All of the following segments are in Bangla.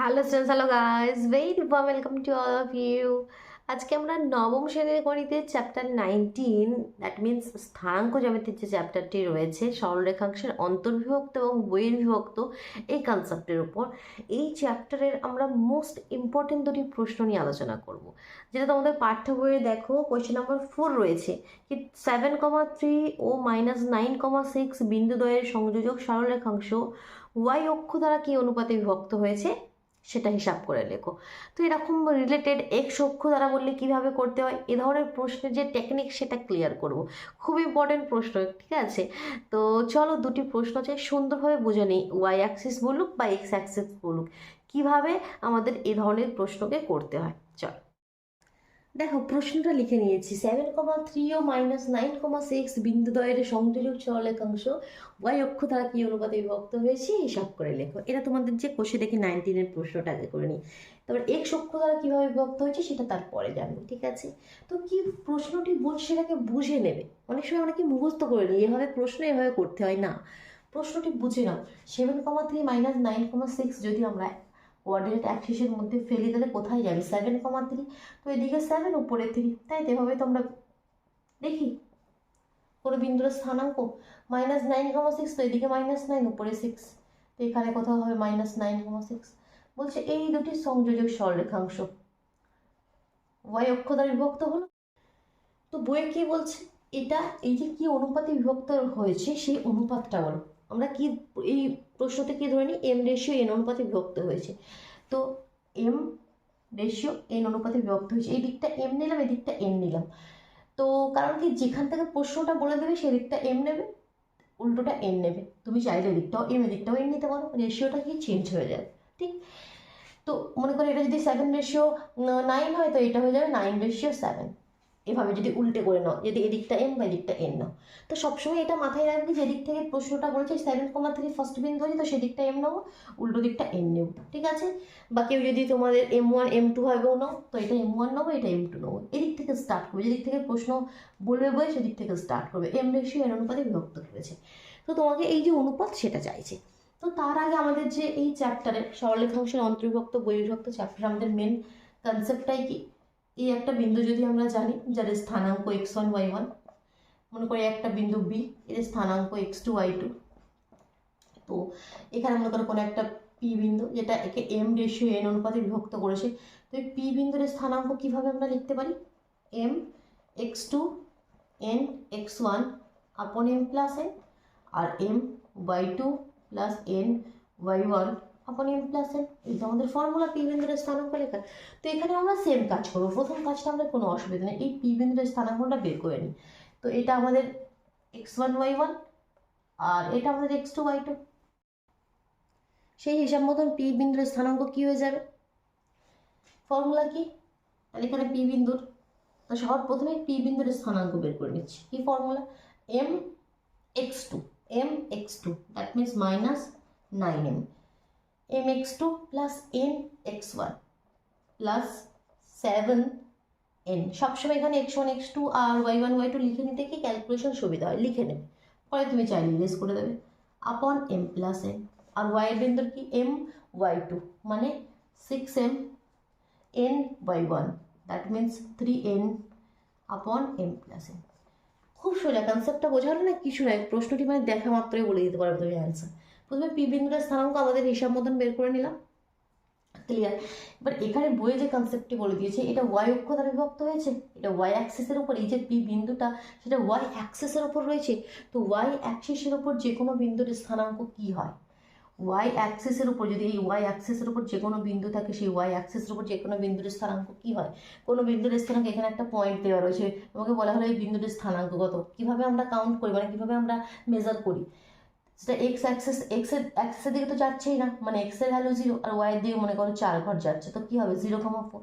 Hello students hello guys very welcome to all of you আজকে আমরা নবম শ্রেণির গণিতে চ্যাপ্টার নাইনটিন দ্যাট মিন্স স্থানাঙ্ক জ্যামিতির যে চ্যাপ্টারটি রয়েছে, সরলরেখাংশের অন্তর্বিভক্ত এবং বহির্বিভক্ত, এই কনসেপ্টের উপর, এই চ্যাপ্টারের আমরা মোস্ট ইম্পর্টেন্ট দুটি প্রশ্ন নিয়ে আলোচনা করব। যেটা তোমাদের পাঠ্য বইয়ে দেখো কোয়েশ্চেন নাম্বার ফোর রয়েছে, কি সেভেন কমা থ্রি ও মাইনাস নাইন কমা সিক্স বিন্দুদ্বয়ের সংযোজক সরলরেখাংশ ওয়াই অক্ষ দ্বারা কী অনুপাতে বিভক্ত হয়েছে? সেটা হিসাব করে লেখো। তো এরকম রিলেটেড এক্স অক্ষ দ্বারা বললে কীভাবে করতে হয়? এ ধরনের প্রশ্নের যে টেকনিক সেটা ক্লিয়ার করব। খুব ইম্পর্টেন্ট প্রশ্ন, ঠিক আছে? তো চলো দুটি প্রশ্ন চাই সুন্দরভাবে বুঝে নিই। ওয়াই অ্যাক্সিস বলুক বা এক্স অ্যাক্সিস বলুক। কীভাবে আমাদের এ ধরনের প্রশ্নকে করতে হয়? চল। দেখো, প্রশ্নটা লিখে নিয়েছি। সেভেন কমা থ্রি ও মাইনাস নাইন কমা সিক্স বিন্দুদ্বয়ের সংযোজক সরলেখাংশ ওয়াই অক্ষ দ্বারা কি অনুপাতে বিভক্ত হয়েছে, হিসাব করে লেখো। এটা তোমাদের যে কোষে দেখি নাইনটিনের প্রশ্নটা আগে করে নিই। তারপর এক্স অক্ষ দ্বারা কীভাবে বিভক্ত হয়েছে, সেটা তারপরে জানব, ঠিক আছে? তো কি প্রশ্নটি বলছে সেটাকে বুঝে নেবে? অনেক সময় অনেকে মুখস্থ করে নিই এভাবে প্রশ্ন এভাবে করতে হয় না। প্রশ্নটি বুঝে নাও। Seven comma three minus nine comma six যদি আমরা কোঅর্ডিনেট অ্যাক্সিসের মধ্যে ফেলি তাহলে কোথায় যাবে? সেভেন কমা থ্রি তো এদিকে সেভেন উপরে থ্রি তাই তো এভাবে তো আমরা দেখি। কোনো বিন্দুর স্থানাঙ্ক? মাইনাস নাইন কমা সিক্স তো এদিকে মাইনাস নাইন উপরে সিক্স তো এখানে কোথাও হবে মাইনাস নাইন কমা সিক্স বলছে এই দুটি সংযোজক সরলরেখাংশ। ওয়াই অক্ষ দ্বারা বিভক্ত হলো। তো বইয়ে কি বলছে? এটা এই যে কি অনুপাতে বিভক্ত হয়েছে, সেই অনুপাতটা বলো। আমরা কি এই প্রশ্নতে কি ধরে নিই এম রেশিও এন অনুপাতে বিভক্ত হয়েছে। তো এম রেশিও এন অনুপাতে বিভক্ত হয়েছে। এই দিকটা এম নিলাম, এই দিকটা এন নিলাম। তো কারণ কি? যেখান থেকে প্রশ্নটা বলে দেবে সেই দিকটা এম নেবে, উল্টোটা এন নেবে। তুমি চাইলে দিকটাও এম দিকটাও এন নিতে পারো। রেশিওটা কি চেঞ্জ হয়ে যাবে, ঠিক? তো মনে করো এটা যদি সেভেন রেশিও নাইন হয়, তো এটা হয়ে যাবে নাইন রেশিও সেভেন এভাবে যদি উল্টে করে নাও, যদি এদিকটা এম বা এদিকটা এন নাও। তো সবসময় এটা মাথায় রাখবি, যেদিক থেকে প্রশ্নটা বলেছে সেভেন কমা থেকে ফার্স্ট বিন্দু আছে, তো সেদিকটা এম নেব উল্টো দিকটা এন নেব, ঠিক আছে? বা কেউ যদি তোমাদের এম ওয়ান এম টু ভাবেও নাও, তো এটা এম ওয়ান নেব এটা এম টু নেব এদিক থেকে স্টার্ট করবে, যেদিক থেকে প্রশ্ন বলবে বই সেদিক থেকে স্টার্ট করবে। এম রেশিও এন অনুপাতে বিভক্ত করেছে। তো তোমাকে এই যে অনুপাত সেটা চাইছে। তো তার আগে আমাদের যে এই চ্যাপ্টারে সরলেখাংশের অন্তর্বিভক্ত বহির্ভক্ত চ্যাপ্টার আমাদের মেন কনসেপ্টটাই কি? এই একটা বিন্দু যদি আমরা জানি, যার স্থানাঙ্ক এক্স ওয়ান ওয়াই ওয়ান মনে করি একটা বিন্দু বি এর স্থানাঙ্ক এক্স টু ওয়াই টু তো এখানে মনে করো কোনো একটা পি বিন্দু যেটা একে এম রেশিও এন অনুপাতে বিভক্ত করেছে, তো এই পি বিন্দুর স্থানাঙ্ক কীভাবে আমরা লিখতে পারি? M X two N X one upon M plus N আর M Y two plus N Y one upon M plus N তো আমাদের ফর্মুলা পি বিন্দুর স্থানাঙ্ক লেখা, তো এখানে আমরা সেম কাজ করব। প্রথম কাজটা আমাদের কোনো অসুবিধা নেই, এই পি বিন্দুর স্থানাঙ্কটা বের করে নিই। তো এটা আমাদের এক্স ওয়ান ওয়াই ওয়ান আর এটা আমাদের এক্স টু ওয়াই টু সেই হিসাব মতন পি বিন্দুর স্থানাঙ্ক কী হয়ে যাবে? ফর্মুলা কি? তাহলে এখানে পি বিন্দুর, তো সবার প্রথমে পি বিন্দুর স্থানাঙ্ক বের করে নিচ্ছি। কি formula M X two M X two that means minus nine M M X two plus N X one plus seven N সবসময় এখানে এক্স ওয়ান এক্স টু আর ওয়াই ওয়ান ওয়াই টু লিখে নিতে কি ক্যালকুলেশন সুবিধা হয়? লিখে নেবে। পরে তুমি চাইলে ইরেজ করে দেবে। আপন এম প্লাস এন আর ওয়াই বিন্দুর কি? এম ওয়াই টু মানে six M N Y one that means three N upon M plus N খুব সোজা কনসেপ্টটা বোঝালো না? কিছু নয় প্রশ্নটি মানে দেখা মাত্রই বলে দিতে পারবে তুমি অ্যান্সার প্রথমে পি বিন্দুর স্থানাঙ্ক আমাদের হিসাব মতন বের করে নিলাম। ক্লিয়ার এবার এখানে বইয়ে যে কনসেপ্টটি বলে দিয়েছে, এটা ওয়াই অক্ষ দ্বারা বিভক্ত হয়েছে? এটা ওয়াই অ্যাক্সিসের উপর, এই যে পি বিন্দুটা, সেটা ওয়াই অ্যাক্সিসের উপর রয়েছে? তো ওয়াই অ্যাক্সিসের উপর যে কোনো বিন্দুর স্থানাঙ্ক কী হয়? ওয়াই অ্যাক্সিসের উপর, যদি এই ওয়াই অ্যাক্সিসের উপর যে কোনো বিন্দু থাকে, সেই ওয়াই অ্যাক্সিসের উপর যে কোনো বিন্দুর স্থানাঙ্ক কী হয়? কোনো বিন্দুর স্থানাঙ্ক এখানে একটা পয়েন্ট দেওয়া রয়েছে। তোমাকে বলা হলো এই বিন্দুটির স্থানাঙ্ক কত কীভাবে আমরা কাউন্ট করি? মানে কীভাবে আমরা মেজার করি? সেটা এক্স অ্যাক্সেস এক্সের অ্যাক্সেসের দিকে তো যাচ্ছেই না। মানে এক্সের ভ্যালু জিরো আর ওয়াইয়ের দিকে মনে করো চার ঘর যাচ্ছে, তো কী হবে? জিরো কমা ফোর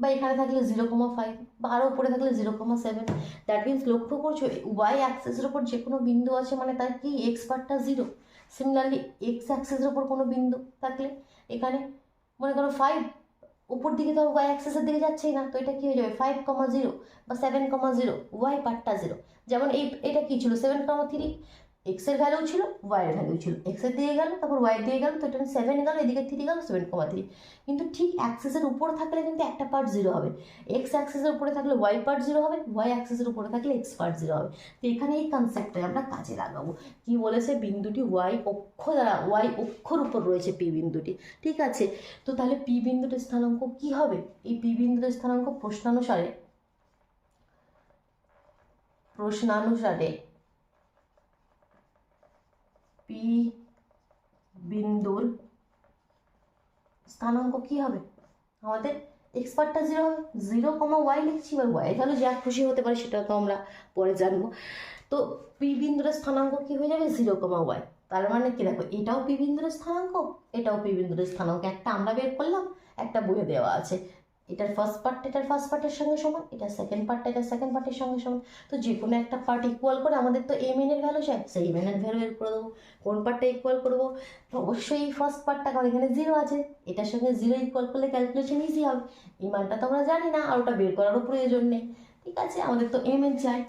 বা এখানে থাকলে জিরো কমা ফাইভ বা আরও উপরে থাকলে zero comma seven that means লক্ষ্য করছ ওয়াই অ্যাক্সেসের ওপর যে কোনো বিন্দু আছে মানে তার কি এক্স পার্টটা জিরো সিমিলারলি এক্স অ্যাক্সেসের ওপর কোনো বিন্দু থাকলে এখানে মনে করো ফাইভ উপর দিকে তো ওয়াই অ্যাক্সেসের দিকে যাচ্ছেই না, তো এটা কী হয়ে যাবে? ফাইভ কমা জিরো বা সেভেন কমা জিরো ওয়াই পার্টটা জিরো যেমন এই, এটা কী ছিল? সেভেন কমা থ্রি এক্সের ভ্যালু ছিল ওয়াই এর ভ্যালু ছিল। এক্সের দিয়ে গেল, তারপর ওয়াই দিয়ে গেল, তো এটা সেভেন গেল, এদিকে থ্রি গেল সেভেন কমা থ্রি কিন্তু ঠিক অ্যাক্সেসের উপরে থাকলে কিন্তু একটা পার্ট জিরো হবে। এক্স অ্যাক্সেসের উপরে থাকলে ওয়াই পার্ট জিরো হবে ওয়াই অ্যাক্সেসের উপরে থাকলে এক্স পার্ট জিরো হবে। তো এখানে এই কনসেপ্টটাই আমরা কাজে লাগাবো। কি বলেছে? বিন্দুটি ওয়াই অক্ষ দ্বারা ওয়াই অক্ষর উপর রয়েছে পি বিন্দুটি। ঠিক আছে? তো তাহলে পি বিন্দুটির স্থানাঙ্ক কি হবে? এই পি বিন্দুটির স্থানাঙ্ক প্রশ্নানুসারে প্রশ্নানুসারে পি বিন্দুর স্থানাঙ্ক কি হবে? আমাদের এক্সপার্টটা জিরো হবে জিরো কমা ওয়াই লিখছি, এবার ওয়াই ভ্যালু যা খুশি হতে পারে সেটা তো আমরা পরে জানব। তো পি বিন্দুর স্থানাঙ্ক কি হয়ে যাবে? জিরো কমা ওয়াই তার মানে কি দেখো, এটাও পি বিন্দুর স্থানাঙ্ক, এটাও পি বিন্দুর স্থানাঙ্ক। একটা আমরা বের করলাম, একটা বইয়ে দেওয়া আছে। এটার ফার্স্ট পার্ট এটার ফার্স্ট পার্টের সঙ্গে সমান এটা সেকেন্ড পার্ট এটার সেকেন্ড পার্টের সঙ্গে সমান। তো যে কোনো একটা পার্ট ইকুয়াল করে আমাদের তো এম এর ভ্যালু চাই সেই এম এর ভ্যালু বের করে দেবো। কোন পার্টটা ইকুয়াল করব? তো অবশ্যই ফার্স্ট পার্টটা কারণ এখানে জিরো আছে। এটার সঙ্গে জিরো ইকুয়াল করলে ক্যালকুলেশন ইজি হবে। এই মানটা তো আমরা জানি না, আর ওটা বের করারও প্রয়োজন নেই। ঠিক আছে? আমাদের তো এম এন চাই।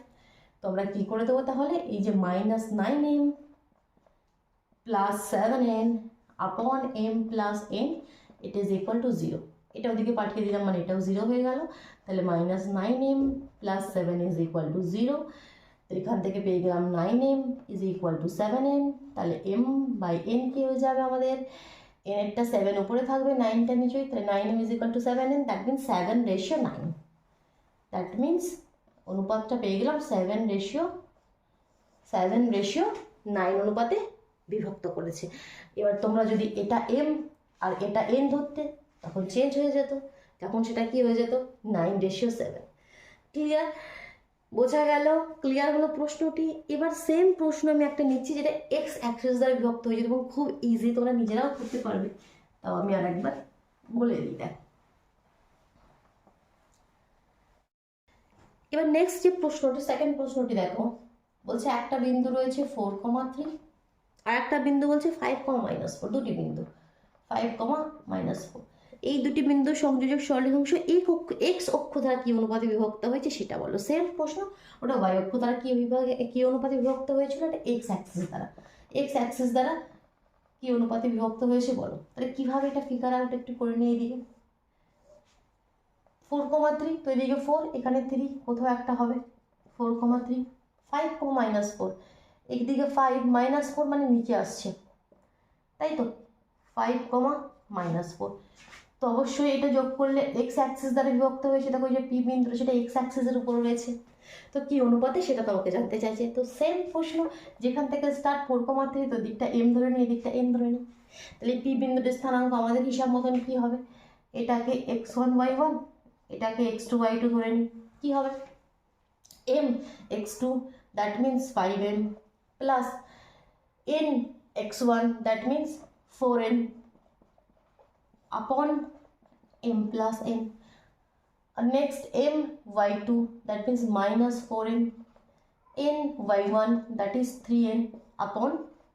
তো আমরা কী করে দেবো তাহলে? এই যে minus nine M plus seven N upon M plus N it is equal to zero এটা ওদিকে পাঠিয়ে দিলাম মানে এটাও জিরো হয়ে গেল। তাহলে minus nine M plus seven is equal to zero তো এখান থেকে পেয়ে গেলাম nine M is equal to seven N তাহলে এম বাই এন কি হয়ে যাবে আমাদের? এনেরটা সেভেন উপরে থাকবে নাইনটা নিচেই তাহলে nine M is equal to seven N that means seven ratio nine that means অনুপাতটা পেয়ে গেলাম seven ratio seven ratio nine অনুপাতে বিভক্ত করেছে। এবার তোমরা যদি এটা এম আর এটা এন ধরতে তখন চেঞ্জ হয়ে যেত, তখন সেটা কি হয়ে যেত? নাইন রেশিও সেভেন ক্লিয়ার বোঝা গেল? ক্লিয়ার হলো প্রশ্নটি? এবার সেম প্রশ্ন আমি একটা নিচ্ছি যেটা এক্স অ্যাক্সেস দ্বারা বিভক্ত হয়ে যেত এবং খুব ইজি তোমরা নিজেরাও করতে পারবে। তাও আমি আর একবার বলে দিই, দেখ। এবার নেক্সট যে প্রশ্নটি সেকেন্ড প্রশ্নটি দেখো। বলছে একটা বিন্দু রয়েছে ফোর কমা থ্রি আর একটা বিন্দু বলছে ফাইভ কমা মাইনাস ফোর দুটি বিন্দু। ফাইভ কমা মাইনাস ফোর এই দুটি বিন্দু সংযোজক সরলরেখাংশ এক্স অক্ষ দ্বারা কি অনুপাতে বিভক্ত হয়েছে সেটা বলো। সেম প্রশ্ন। ওটা ওয়াই অক্ষ দ্বারা কি বিভাগে কি অনুপাতে বিভক্ত হয়েছিল? এটা এক্স অ্যাক্সিস দ্বারা। এক্স অ্যাক্সিস দ্বারা কি অনুপাতে বিভক্ত হয়েছে বলো। তাহলে কীভাবে এটা ফিগার আউট একটু করে নিয়ে এদিকে? ফোর কমা থ্রি তো এদিকে ফোর এখানে থ্রি কোথাও একটা হবে। Four comma three five comma minus four একদিকে ফাইভ মাইনাস ফোর মানে নিচে আসছে। তাই তো? ফাইভ কমা মাইনাস ফোর তো অবশ্যই এটা যোগ করলে এক্স অ্যাক্সিস দ্বারা বিভক্ত হয়েছে দেখো ওই যে পি বিন্দু সেটা এক্স অ্যাক্সিসের উপর রয়েছে। তো কি অনুপাতে সেটা তোমাকে জানতে চাইছে। তো সেম প্রশ্ন, যেখান থেকে স্টার্ট ফোর কমা তো দিকটা এম ধরে নিই দিকটা এম ধরে নিই তাহলে পি বিন্দুটির স্থানাঙ্ক আমাদের হিসাব মতন কী হবে? এটাকে এক্স ওয়ান ওয়াই ওয়ান এটাকে এক্স টু ওয়াই টু ধরে নিই। কী হবে? M X two that means five M plus N X one that means four N upon m plus n. Uh, next m y2 that means minus 4m n y1 that is 3n upon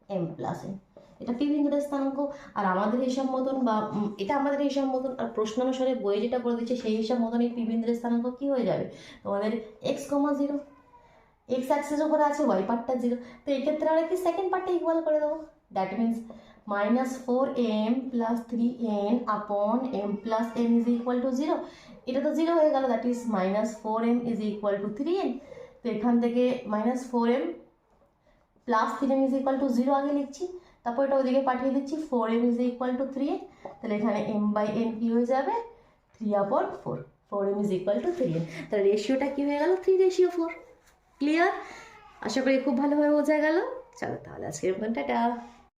m plus n. এটা পি বিন্দুর স্থানাঙ্ক? আর আমাদের হিসাব মতন বা এটা আমাদের হিসাব মতন আর প্রশ্ন অনুসারে বইয়ে যেটা বলে দিচ্ছে সেই হিসাব মতন এই পি বিন্দুর স্থানাঙ্ক কী হয়ে যাবে? তোমাদের X comma zero X axis উপরে আছে ওয়াই পার্টটা জিরো তো এক্ষেত্রে আমরা কি সেকেন্ড পার্টটা ইকুয়াল করে দেবো? That means M plus three N upon M plus N is equal to zero এটা তো জিরো হয়ে গেল that is M is equal to three N তো এখান থেকে four M plus three M is equal to zero আগে লিখছি, তারপর এটা ওদিকে পাঠিয়ে দিচ্ছি four M is equal to three N তাহলে এখানে এম বাই এন কী হয়ে যাবে? Three upon four four M is equal to three N তাহলে রেশিওটা কী হয়ে গেল? থ্রি রেশিও ফোর ক্লিয়ার আশা করি খুব ভালোভাবে বোঝা গেল। চলো তাহলে আজকের টাটা